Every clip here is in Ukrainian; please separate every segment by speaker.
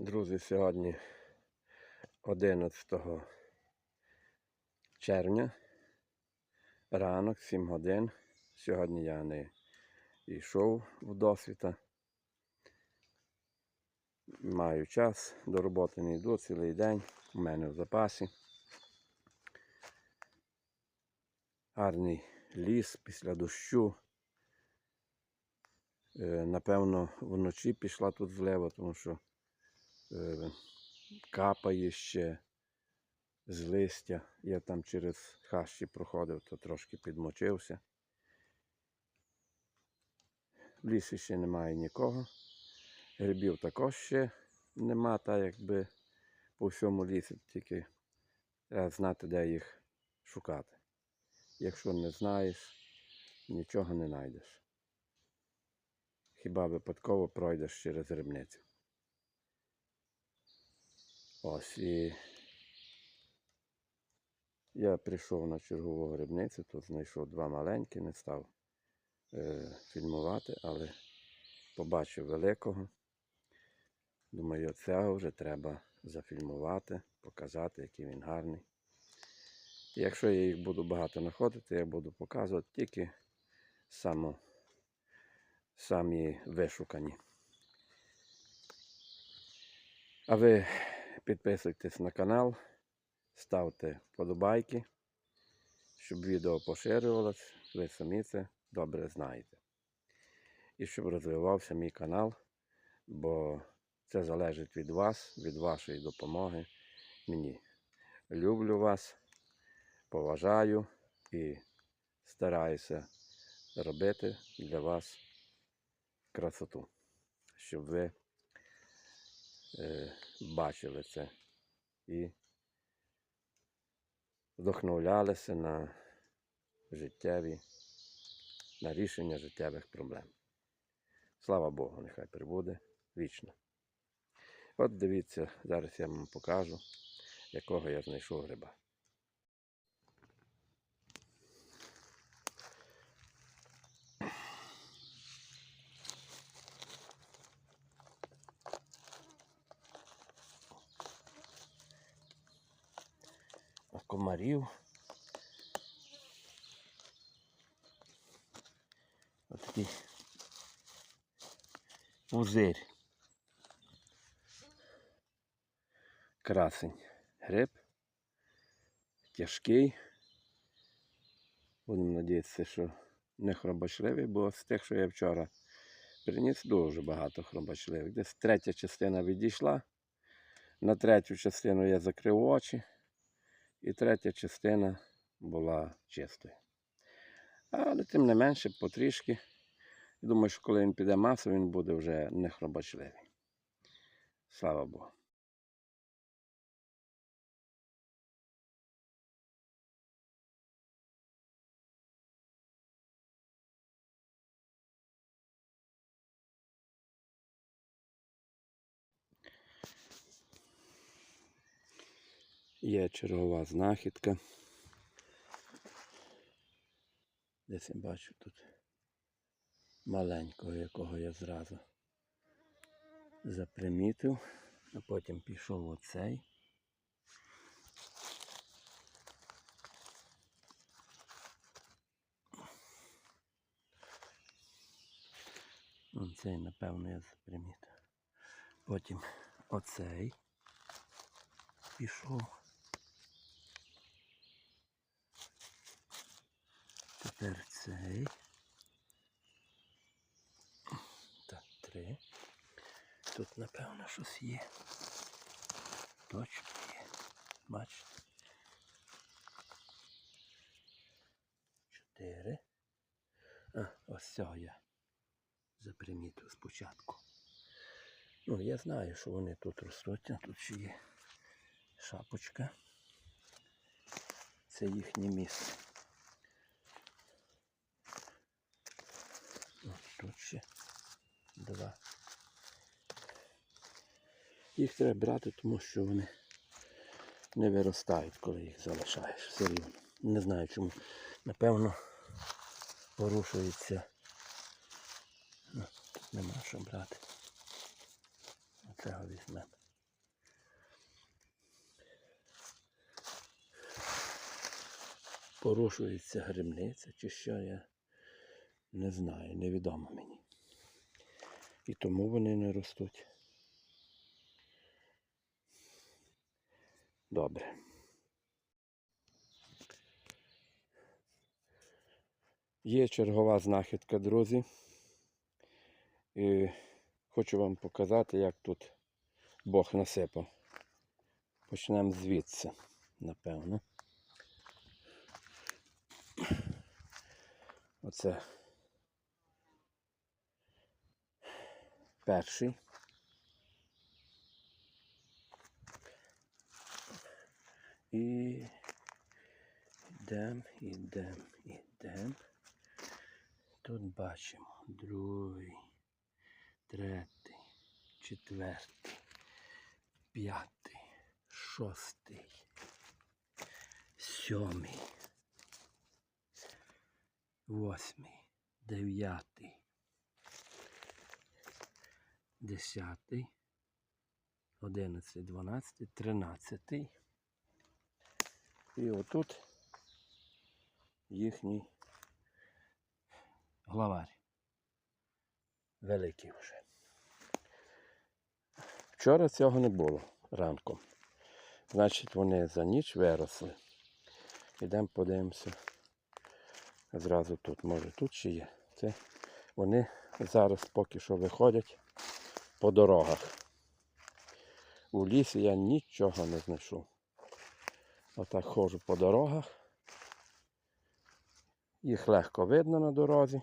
Speaker 1: Друзі, сьогодні 11 червня, ранок, 7 годин. Сьогодні я не йшов в досвіта. Маю час, до роботи не йду цілий день. У мене в запасі. Гарний ліс після дощу. Е, Напевно, вночі пішла тут злива, тому що капає ще з листя. Я там через хащі проходив, то трошки підмочився. В лісі ще немає нікого. Грибів також ще нема, та якби по всьому лісі, тільки треба знати, де їх шукати. Якщо не знаєш, нічого не знайдеш. Хіба випадково пройдеш через грибницю. Ось і я прийшов на чергову грибницю, тут знайшов два маленькі, не став е, фільмувати, але побачив великого. Думаю, цього вже треба зафільмувати, показати, який він гарний. І якщо я їх буду багато знаходити, я буду показувати тільки само, самі вишукані. А ви підписуйтесь на канал, ставте вподобайки, щоб відео поширювалось. Ви самі це добре знаєте. І щоб розвивався мій канал, бо це залежить від вас, від вашої допомоги. Мені люблю вас, поважаю і стараюся робити для вас красоту, щоб ви е, бачили це і вдохновлялися на життєві, на рішення життєвих проблем. Слава Богу, нехай прибуде вічно. От дивіться, зараз я вам покажу, якого я знайшов гриба. Комарів. Отакий пузирь. Красень. Гриб. Тяжкий. Будемо надіятися, що не хробочливий, бо з тих, що я вчора приніс, дуже багато хробочливих. Десь третя частина відійшла. На третю частину я закрив очі. І третя частина була чистою. Але тим не менше, потрішки. Думаю, що коли він піде масу, він буде вже нехробачливий. Слава Богу. Є чергова знахідка. Десь я бачу тут маленького, якого я зразу запримітив, а потім пішов оцей. Оцей, напевно, я запримітив. Потім оцей пішов. Тепер цей. Так, три. Тут, напевно, щось є. Точно є. Бачите? Чотири. А, ось цього я запримітив спочатку. Ну, я знаю, що вони тут ростуть, а тут ще є шапочка. Це їхнє місце. тут два. Їх треба брати, тому що вони не виростають, коли їх залишаєш все рівно. Не знаю чому. Напевно порушується. Ну, тут нема що брати. Оцього візьмемо. Порушується гримниця чи що я не знаю, невідомо мені. І тому вони не ростуть. Добре. Є чергова знахідка, друзі. І хочу вам показати, як тут Бог насипав. Почнемо звідси, напевно. Оце перший. І йдемо, йдемо, йдемо. Тут бачимо другий, третій, четвертий, п'ятий, шостий, сьомий, восьмий, дев'ятий, десятий, одинадцятий, дванадцятий, тринадцятий. І отут їхній главарь. Великий вже. Вчора цього не було ранком. Значить, вони за ніч виросли. Ідемо подивимося. Зразу тут, може тут ще є. Це вони зараз поки що виходять по дорогах. У лісі я нічого не знайшов. Отак ходжу по дорогах. Їх легко видно на дорозі.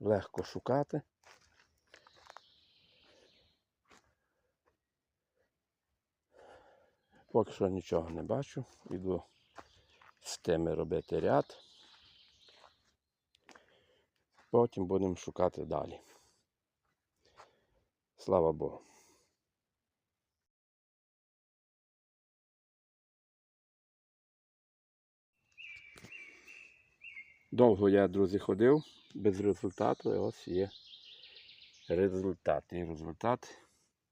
Speaker 1: Легко шукати. Поки що нічого не бачу. Іду з тими робити ряд. Потім будемо шукати далі. Слава Богу. Довго я, друзі, ходив без результату, і ось є результат. І результат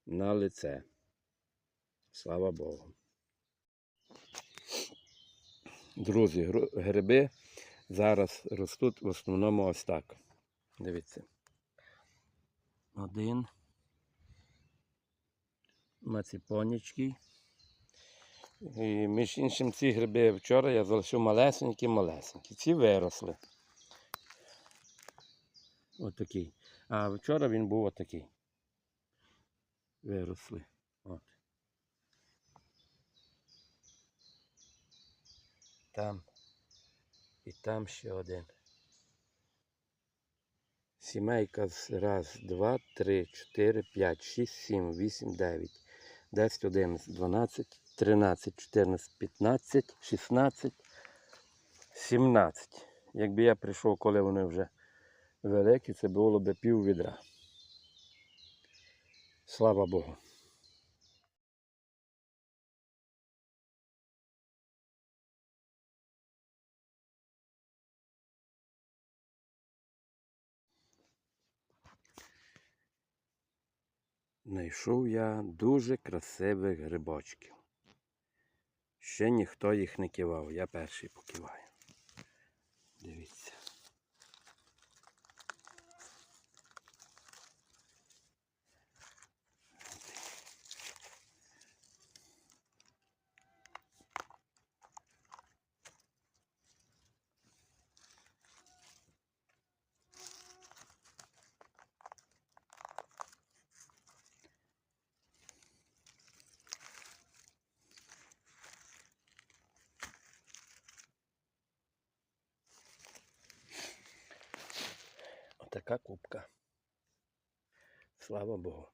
Speaker 1: на лице. Слава Богу. Друзі, гриби зараз ростуть в основному ось так. Дивіться. Один. Маціпонічки. І між іншим ці гриби вчора я залишив малесенькі малесенькі. Ці виросли. Отакий. А вчора він був отакий. Виросли. От. Там. І там ще один. Сімейка з раз, два, три, чотири, п'ять, шість, сім, вісім, дев'ять, десять, одинадцять, дванадцять, тринадцять, чотирнадцять, п'ятнадцять, шістнадцять, сімнадцять. Якби я прийшов, коли вони вже великі, це було б пів відра. Слава Богу. Знайшов я дуже красивих грибочків. Ще ніхто їх не кивав, я перший покиваю. Дивіться. Отака. Слава Богу.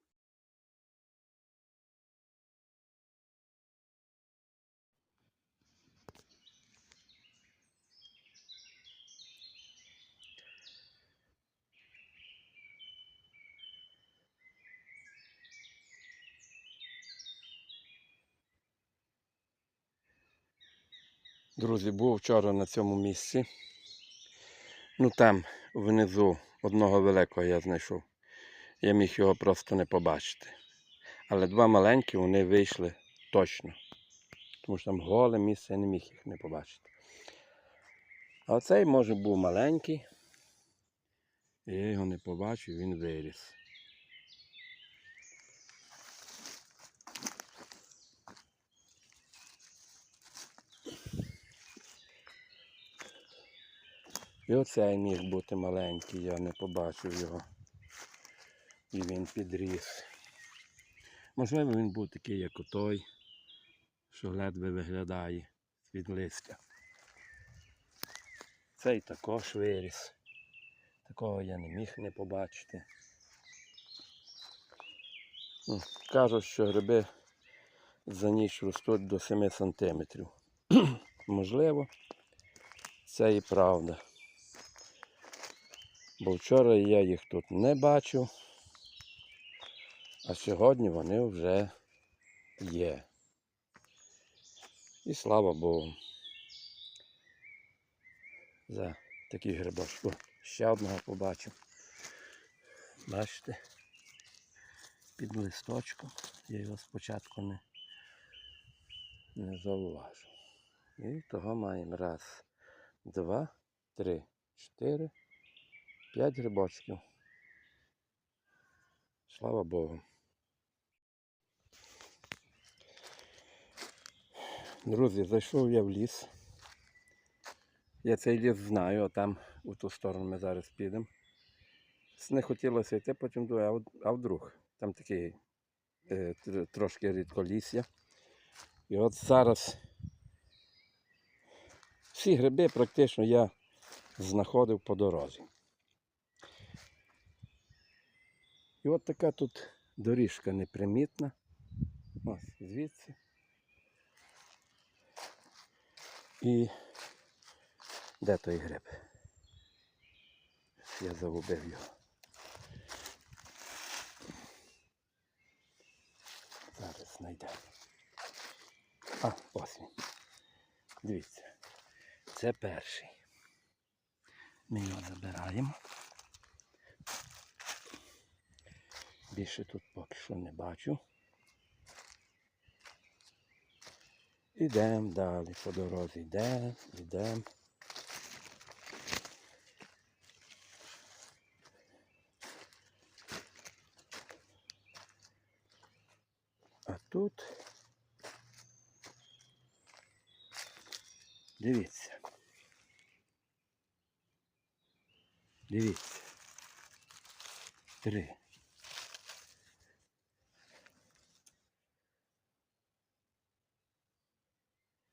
Speaker 1: Друзі, був вчора на цьому місці. Ну там внизу одного великого я знайшов. Я міг його просто не побачити. Але два маленькі вони вийшли точно. Тому що там голе місце, я не міг їх не побачити. А оцей може був маленький. і Я його не побачив, він виріс. І оцей міг бути маленький, я не побачив його. І він підріс. Можливо, він був такий, як отой, що ледве виглядає від листя. Цей також виріс. Такого я не міг не побачити. Кажуть, що гриби за ніч ростуть до 7 сантиметрів. Можливо, це і правда. Бо вчора я їх тут не бачив, а сьогодні вони вже є. І слава Богу. За такий грибочок. О, Ще одного побачив. Бачите? Під листочком. Я його спочатку не, не зауважив. І того маємо раз, два, три, чотири, п'ять грибочків. Слава Богу. Друзі, зайшов я в ліс. Я цей ліс знаю, а там у ту сторону ми зараз підемо. Не хотілося йти, потім думаю, а, вдруг. Там такий е, тр- трошки рідколісся. І от зараз всі гриби практично я знаходив по дорозі. І от така тут доріжка непримітна. Ось звідси. І де той гриб? Я загубив його. Зараз знайдемо. А, ось він. Дивіться. Це перший. Ми його забираємо. Більше тут поки що не бачу. Ідемо далі по дорозі. Йдемо, йдемо. А тут дивіться. Дивіться. Три.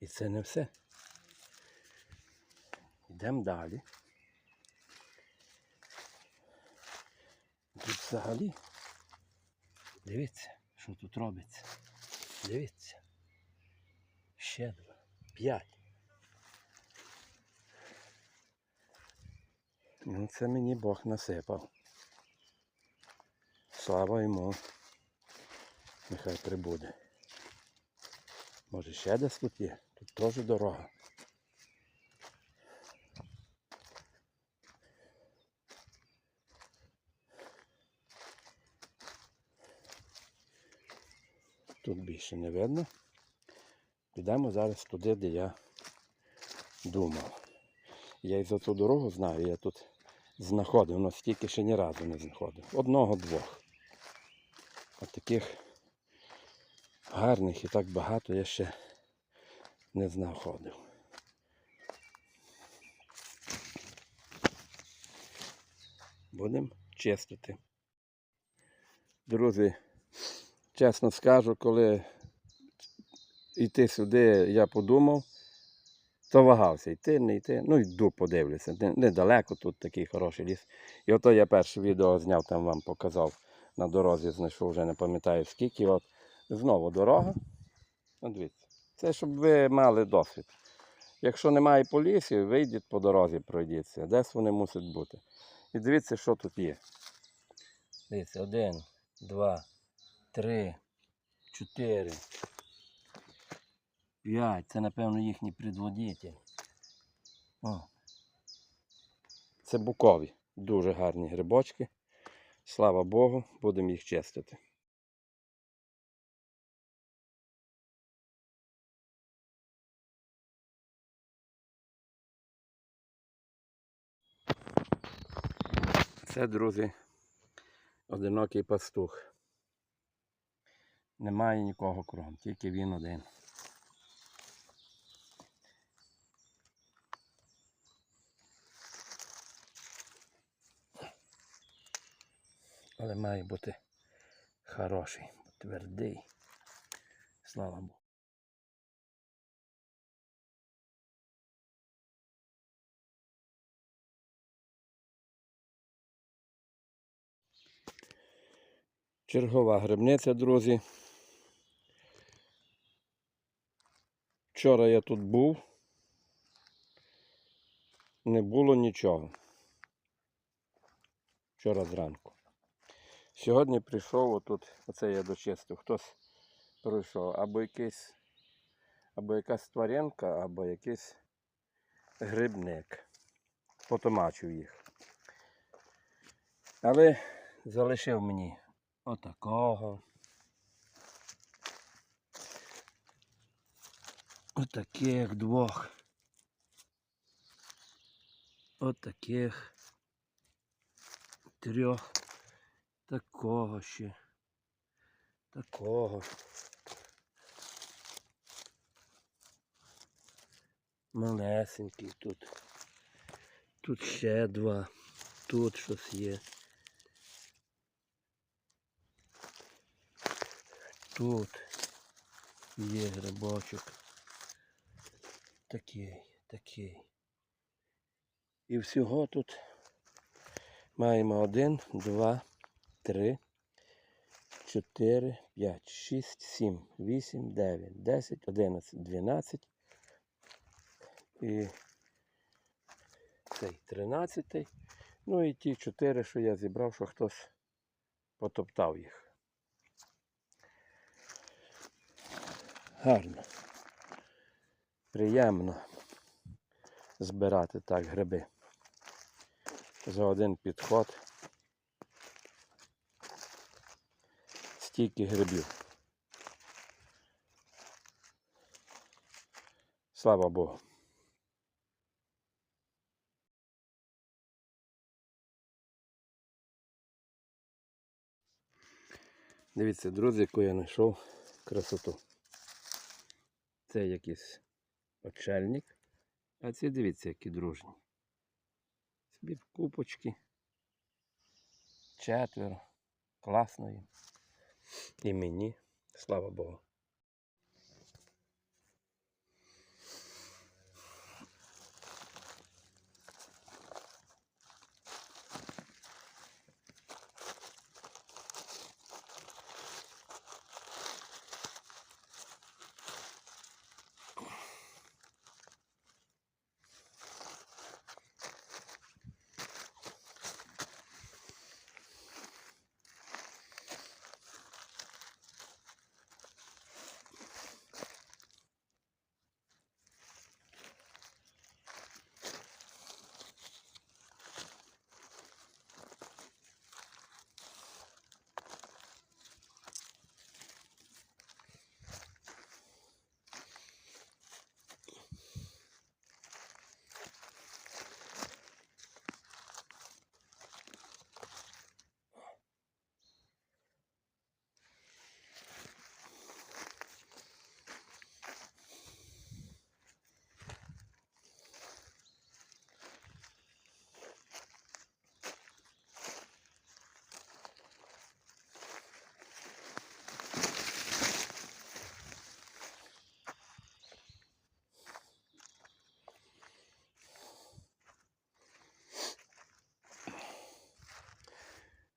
Speaker 1: Це не все. Йдемо далі. Тут взагалі. Дивіться, що тут робиться. Дивіться. Ще два. П'ять. Ну, це мені Бог насипав. Слава йому. Нехай прибуде. Може ще десь тут є? Тут теж дорога. Тут більше не видно. Підемо зараз туди, де я думав. Я і за ту дорогу знаю, я тут знаходив, але стільки ще ні разу не знаходив. Одного-двох. А таких гарних і так багато я ще не знаходив. Будемо чистити. Друзі, чесно скажу, коли йти сюди, я подумав, то вагався йти, не йти. Ну, йду подивлюся. Недалеко тут такий хороший ліс. І ото я перше відео зняв, там вам показав на дорозі, знайшов вже не пам'ятаю скільки. От знову дорога. От дивіться. Це щоб ви мали досвід. Якщо немає по лісі, вийдіть по дорозі, пройдіться. Десь вони мусять бути. І дивіться, що тут є. Дивіться, один, два, три, чотири. П'ять. Це, напевно, їхній предводитель. О. Це букові. Дуже гарні грибочки. Слава Богу, будемо їх чистити. Це, друзі, одинокий пастух. Немає нікого кругом, тільки він один. Але має бути хороший, твердий. Слава Богу. Чергова грибниця, друзі. Вчора я тут був. Не було нічого. Вчора зранку. Сьогодні прийшов отут, оце я дочистив, хтось прийшов, або якийсь, або якась тваринка, або якийсь грибник. Потомачив їх. Але залишив мені отакого. Отаких двох. Отаких. Трьох. Такого ще. Такого. Малесенький тут. Тут ще два. Тут щось є. Тут є грибочок. Такий, такий. І всього тут маємо один, два, три, чотири, п'ять, шість, сім, вісім, дев'ять, десять, одинадцять, дванадцять. І цей тринадцятий. Ну і ті чотири, що я зібрав, що хтось потоптав їх. Гарно. Приємно збирати так гриби. За один підход. Стільки грибів. Слава Богу. Дивіться, друзі, яку я знайшов красоту. Це якийсь очельник. А ці дивіться, які дружні. Собі в купочки. Четверо. Класно. І мені. Слава Богу.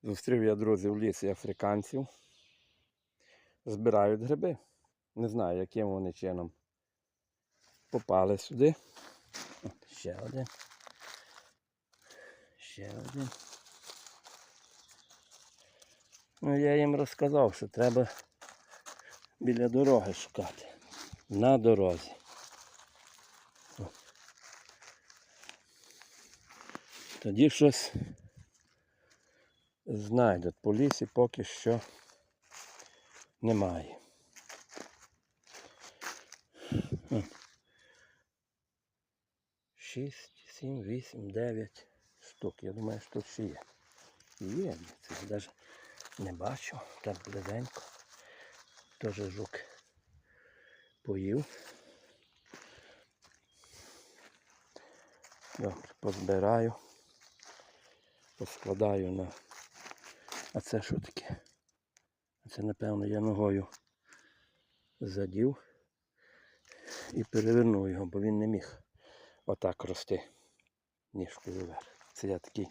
Speaker 1: Зустрів я друзів в лісі африканців. Збирають гриби. Не знаю, яким вони чином попали сюди. Ще один. Ще один. Ну, я їм розказав, що треба біля дороги шукати. На дорозі. Тоді щось знайдуть. По лісі поки що немає. Шість, сім, вісім, дев'ять штук. Я думаю, що тут ще є.
Speaker 2: Є, це ж навіть не бачу. Так близенько. Теж жук поїв. Добре, позбираю. Поскладаю на. А це що таке? Це, напевно, я ногою задів і перевернув його, бо він не міг отак рости ніжкою вверх. Це я такий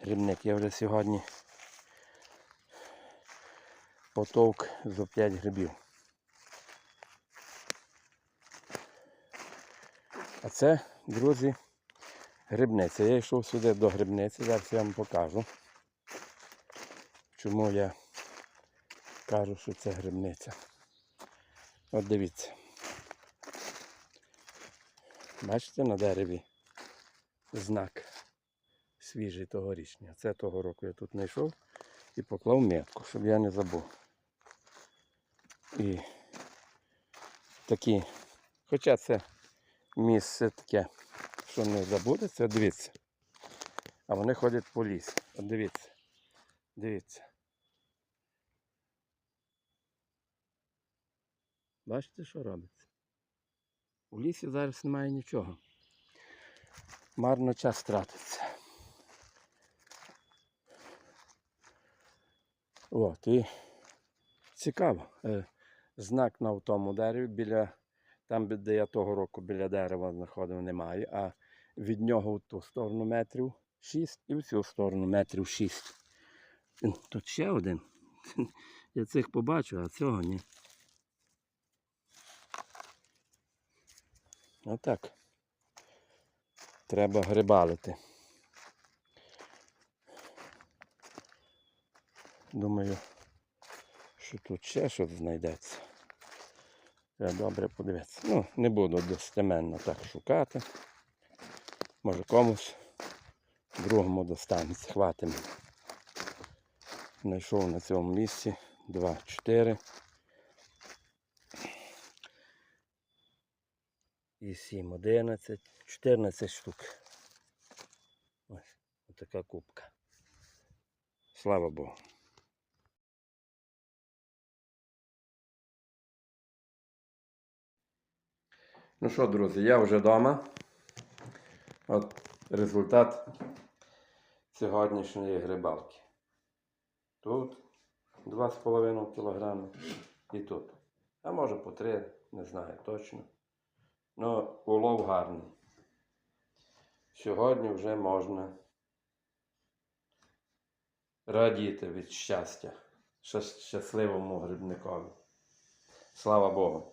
Speaker 2: грибник. Я вже сьогодні потовк зо 5 грибів. А це, друзі, грибниця. Я йшов сюди до грибниці, зараз я вам покажу. Чому я кажу, що це грибниця. От дивіться. Бачите на дереві знак свіжий тогорічний. Це того року я тут знайшов і поклав метку, щоб я не забув. І такі, хоча це місце таке, що не забудеться, дивіться. А вони ходять по лісі. От дивіться. Дивіться. Бачите, що робиться? У лісі зараз немає нічого. Марно час тратиться. От, і цікаво. Е, Знак на тому дереві біля, там, де я того року біля дерева знаходив, немає, а від нього в ту сторону метрів 6 і в цю сторону метрів 6. Тут ще один. Я цих побачив, а цього ні. Отак. Треба грибалити. Думаю, що тут ще щось знайдеться. Треба добре подивитися. Ну, не буду достеменно так шукати. Може комусь другому достанеться. Хватить мені. Знайшов на цьому місці 2, І 7, 11, 14 штук. Ось, така кубка. Слава Богу.
Speaker 1: Ну що, друзі, я вже вдома. От результат сьогоднішньої грибалки. Тут 2,5 кг і тут. А може по 3, не знаю точно. Ну, улов гарний. Сьогодні вже можна радіти від щастя щасливому грибникові. Слава Богу.